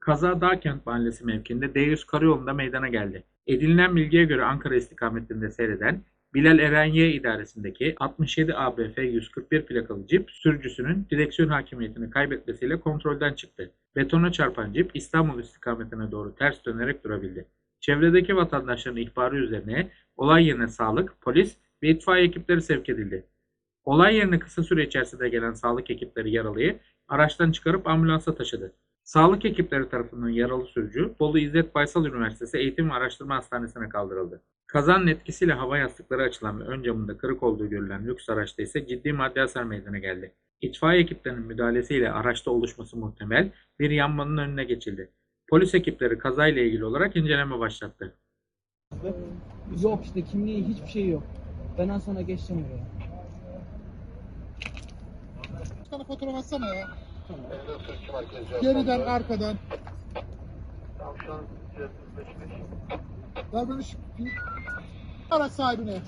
Kaza Dağkent Mahallesi mevkiinde D100 karayolunda meydana geldi. Edinilen bilgiye göre Ankara istikametinde seyreden Bilal Eren Y idaresindeki 67 ABF 141 plakalı cip sürücüsünün direksiyon hakimiyetini kaybetmesiyle kontrolden çıktı. Betona çarpan cip İstanbul istikametine doğru ters dönerek durabildi. Çevredeki vatandaşların ihbarı üzerine olay yerine sağlık, polis ve itfaiye ekipleri sevk edildi. Olay yerine kısa süre içerisinde gelen sağlık ekipleri yaralıyı araçtan çıkarıp ambulansa taşıdı. Sağlık ekipleri tarafından yaralı sürücü Bolu İzzet Baysal Üniversitesi Eğitim ve Araştırma Hastanesi'ne kaldırıldı. Kazanın etkisiyle hava yastıkları açılan ve ön camında kırık olduğu görülen lüks araçta ise ciddi maddi hasar meydana geldi. İtfaiye ekiplerinin müdahalesiyle araçta oluşması muhtemel bir yanmanın önüne geçildi. Polis ekipleri kazayla ilgili olarak inceleme başlattı. Yok işte kimliği hiçbir şey yok. Ben az sonra geçeceğim oraya. Tane fotoğraf atsana ya. Tamam. Geriden arkadan. Tavşan Davranış araç sahibine.